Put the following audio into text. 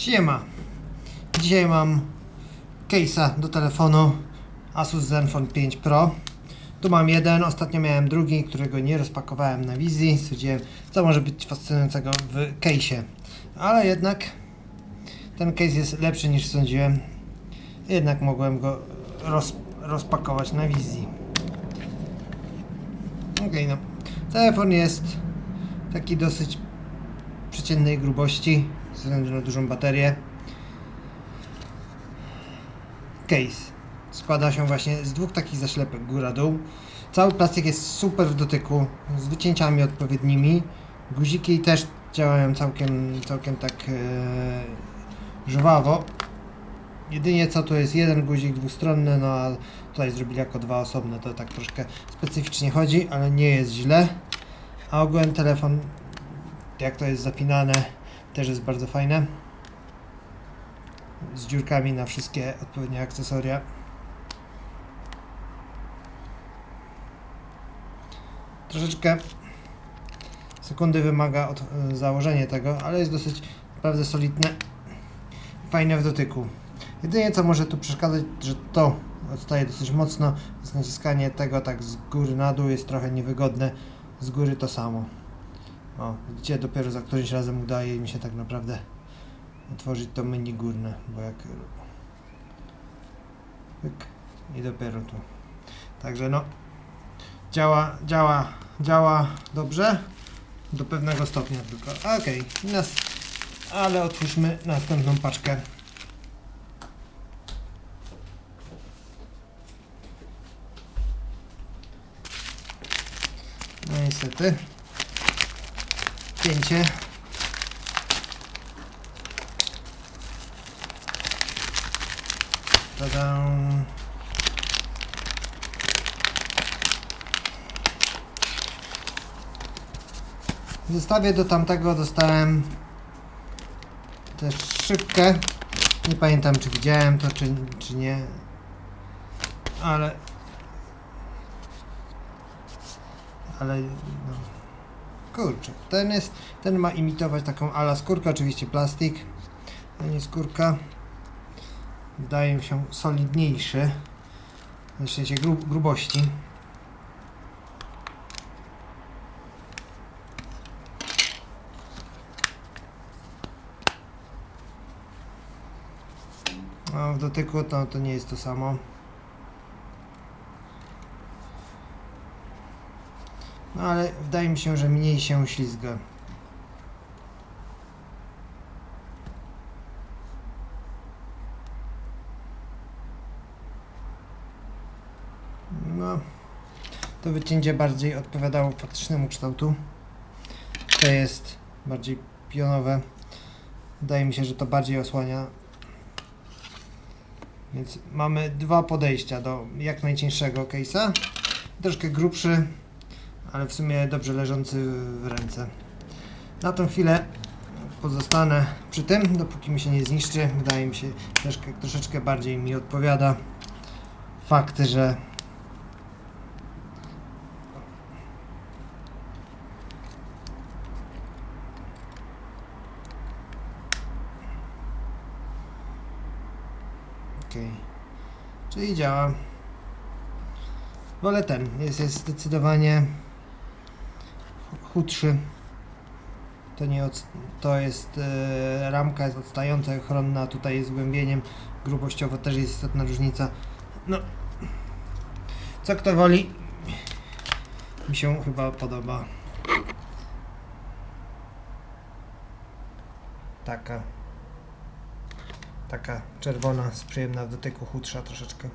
Siema. Dzisiaj mam case'a do telefonu Asus Zenfone 5 Pro. Tu mam jeden, ostatnio miałem drugi, którego nie rozpakowałem na wizji. Stwierdziłem, co może być fascynującego w case'ie. Ale jednak ten case jest lepszy niż sądziłem. Jednak mogłem go roz, rozpakować na wizji. Okej, no. Telefon jest taki dosyć przeciętnej grubości ze względu na dużą baterię. Case składa się właśnie z dwóch takich zaślepek góra-dół. Cały plastik jest super w dotyku, z wycięciami odpowiednimi. Guziki też działają całkiem, całkiem tak e, żwawo. Jedynie co tu jest jeden guzik dwustronny, no a tutaj zrobili jako dwa osobne, to tak troszkę specyficznie chodzi, ale nie jest źle. A ogółem telefon, jak to jest zapinane, też jest bardzo fajne. Z dziurkami na wszystkie odpowiednie akcesoria. Troszeczkę sekundy wymaga od, e, założenie tego, ale jest dosyć naprawdę solidne, fajne w dotyku. Jedynie co może tu przeszkadzać, że to odstaje dosyć mocno, więc naciskanie tego tak z góry na dół jest trochę niewygodne, z góry to samo. O, widzicie, dopiero za którymś razem udaje mi się tak naprawdę otworzyć to menu górne, bo jak... Pyk, I dopiero tu. Także no, działa, działa, działa dobrze, do pewnego stopnia tylko. Okej, nas, ale otwórzmy następną paczkę. No niestety. Pięcie. Tada. W zestawie do tamtego dostałem też szybkę. Nie pamiętam czy widziałem to czy, czy nie. Ale ale no. Kurczę, ten jest, ten ma imitować taką ala skórkę, oczywiście plastik, a nie skórka. Wydaje się solidniejszy, w sensie grub, grubości. A w dotyku to, to nie jest to samo. No ale wydaje mi się, że mniej się ślizga. No, to wycięcie bardziej odpowiadało faktycznemu kształtu. To jest bardziej pionowe. Wydaje mi się, że to bardziej osłania. Więc mamy dwa podejścia do jak najcieńszego case'a. Troszkę grubszy, ale w sumie dobrze leżący w ręce. Na tą chwilę pozostanę przy tym, dopóki mi się nie zniszczy. Wydaje mi się, troszkę, troszeczkę bardziej mi odpowiada fakt, że Okej. Czyli działa. Wolę ten. Jest, jest zdecydowanie chudszy. To nie od, to jest e, ramka jest odstająca, ochronna, tutaj jest głębieniem. Grubościowo też jest istotna różnica. No. Co kto woli. Mi się chyba podoba. Taka. Taka czerwona, z przyjemna w dotyku, chudsza troszeczkę.